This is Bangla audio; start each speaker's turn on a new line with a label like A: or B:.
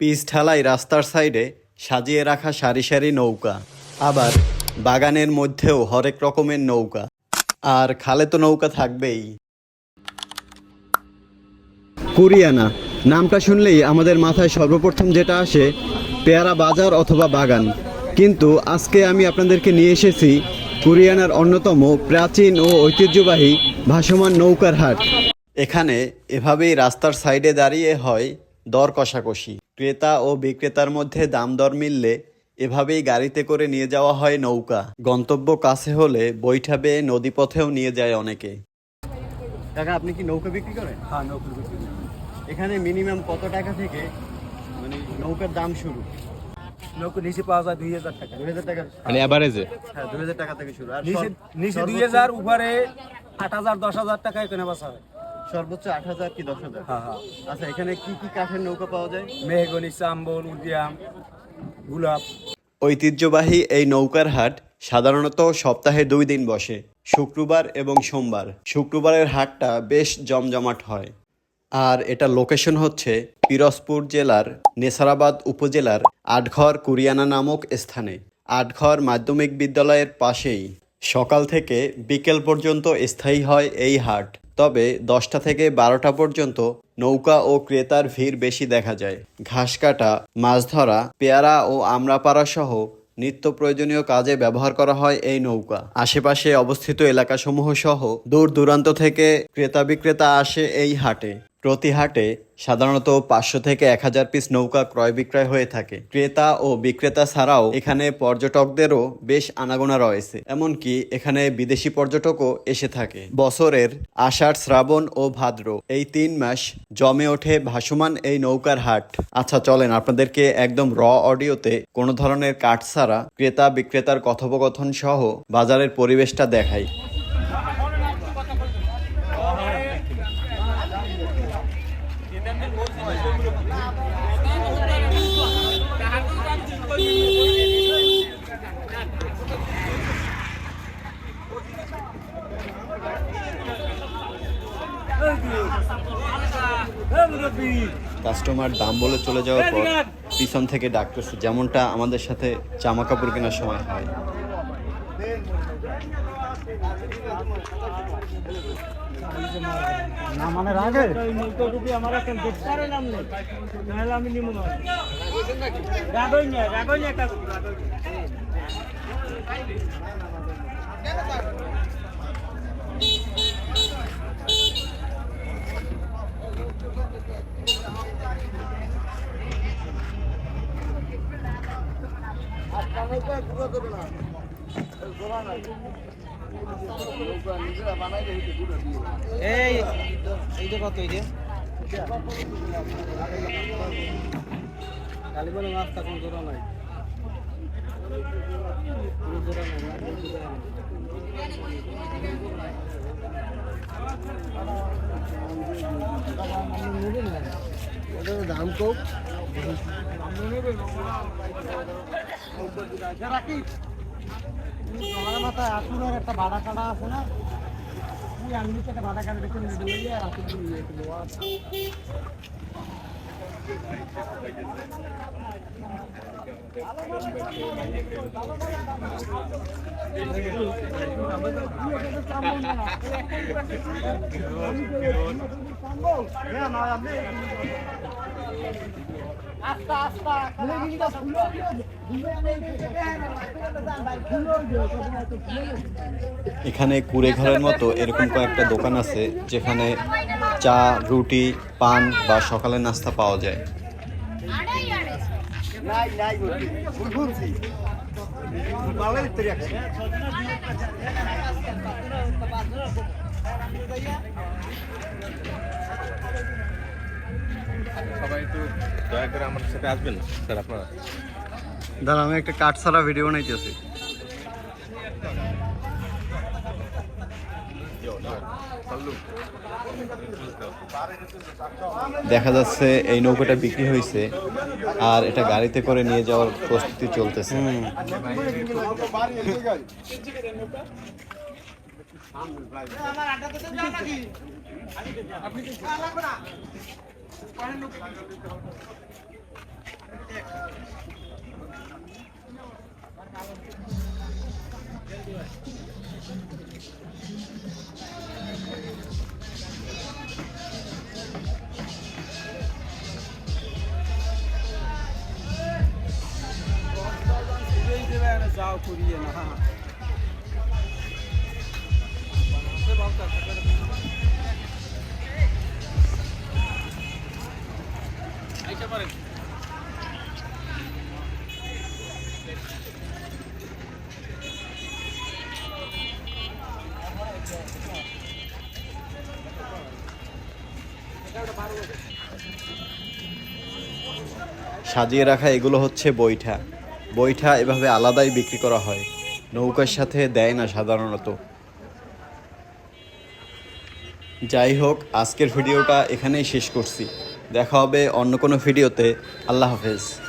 A: পিচ ঢালাই রাস্তার সাইডে সাজিয়ে রাখা সারি সারি নৌকা। আবার বাগানের মধ্যেও হরেক রকমের নৌকা। আর খালে তো নৌকা থাকবেই। কুরিয়ানা, নামটা শুনলেই আমাদের মাথায় সর্বপ্রথম যেটা আসে, পেয়ারা বাজার অথবা বাগান। কিন্তু আজকে আমি আপনাদেরকে নিয়ে এসেছি কুরিয়ানার অন্যতম প্রাচীন ও ঐতিহ্যবাহী ভাসমান নৌকার হাট। এখানে এভাবেই রাস্তার সাইডে দাঁড়িয়ে হয় দর কষাকষি। ক্রেতা ও বিক্রেতার মধ্যে দাম দর মিললে এভাবেই গাড়িতে করে নিয়ে যাওয়া হয় নৌকা। গন্তব্য কাছে হলে বৈঠা বেয়ে নদীপথেও নিয়ে যায় অনেকে। টাকা আপনি কি নৌকা বিক্রি করেন?
B: হ্যাঁ নৌকা বিক্রি করি।
A: এখানে মিনিমাম কত টাকা থেকে মানে নৌকার দাম শুরু?
B: নৌকা নিচে পাওয়া যায় দুই হাজার টাকা।
A: দুই হাজার টাকা।
C: মানে অ্যাভারেজে
A: হ্যাঁ দুই হাজার টাকা থেকে শুরু। আর
B: নিচে দুই হাজার উপরে আট হাজার দশ হাজার টাকায় কেনা বাসা হয়।
A: সর্বোচ্চ আট হাজার কি দশ হাজার?
B: হ্যাঁ হ্যাঁ।
A: আচ্ছা এখানে কি কি কাঠের নৌকা পাওয়া যায়?
B: মেহগনি চাম্বল উদিয়াম গোলাপ।
A: ঐতিহ্যবাহী এই নৌকার হাট সাধারণত সপ্তাহে দুই দিন বসে শুক্রবার এবং সোমবার। শুক্রবারের হাটটা বেশ জমজমাট হয়। আর এটা লোকেশন হচ্ছে পিরোজপুর জেলার নেসারাবাদ উপজেলার আটঘর কুরিয়ানা নামক স্থানে। আটঘর মাধ্যমিক বিদ্যালয়ের পাশেই সকাল থেকে বিকেল পর্যন্ত স্থায়ী হয় এই হাট। তবে দশটা থেকে বারোটা পর্যন্ত নৌকা ও ক্রেতার ভিড় বেশি দেখা যায়। ঘাস কাটা, মাছ ধরা, পেয়ারা ও আমরাপাড়া সহ নিত্য প্রয়োজনীয় কাজে ব্যবহার করা হয় এই নৌকা। আশেপাশে অবস্থিত এলাকাসমূহ সহ দূর দূরান্ত থেকে ক্রেতা বিক্রেতা আসে এই হাটে। প্রতি হাটে সাধারণত পাঁচশো থেকে এক হাজার পিস নৌকা ক্রয় বিক্রয় হয়ে থাকে। ক্রেতা ও বিক্রেতা ছাড়াও এখানে পর্যটকদেরও বেশ আনাগোনা রয়েছে। এমনকি এখানে বিদেশি পর্যটকও এসে থাকে। বছরের আষাঢ়, শ্রাবণ ও ভাদ্র এই তিন মাস জমে ওঠে ভাসমান এই নৌকার হাট। আচ্ছা চলেন আপনাদেরকে একদম র অডিওতে কোনো ধরনের কাঠ ছাড়া ক্রেতা বিক্রেতার কথোপকথন সহ বাজারের পরিবেশটা দেখাই। কাস্টমার দাম বলে চলে যাওয়ার পর পিছন থেকে ডাকতেছে যেমনটা আমাদের সাথে জামা কাপড় কেনার সময় হয়।
D: এই এইটা কত এই যে? কালি বলে মাছটা কোন জোড়া নাই। নাই, না, দাম কম। মাথায় আসুনের একটা ভাড়া কাটা আছে না? তুই আমি একটা ভাড়া কাটা দেখে নিয়ে আর আসুন নিয়ে
A: এখানে কুড়ে ঘরের মতো এরকম কয়েকটা দোকান আছে, যেখানে চা, রুটি, পান বা সকালের নাস্তা পাওয়া যায়।
C: সবাই একটু দয়া করে আমার সাথে আসবেন স্যার আপনারা?
A: দাঁড়া আমি একটা কাঠ ছাড়া ভিডিও বানাইতেছি। দেখা যাচ্ছে এই নৌকাটা বিক্রি হয়েছে আর এটা গাড়িতে করে নিয়ে যাওয়ার প্রস্তুতি চলতেছে
D: Thank you. করিয়ে না হ্যাঁ
A: সাজিয়ে রাখা এগুলো হচ্ছে বৈঠা। বৈঠা এভাবে আলাদাই বিক্রি করা হয়। নৌকার সাথে দেয় না সাধারণত। যাই হোক, আজকের ভিডিওটা এখানেই শেষ করছি। দেখা হবে অন্য কোনো ভিডিওতে। আল্লাহ হাফেজ।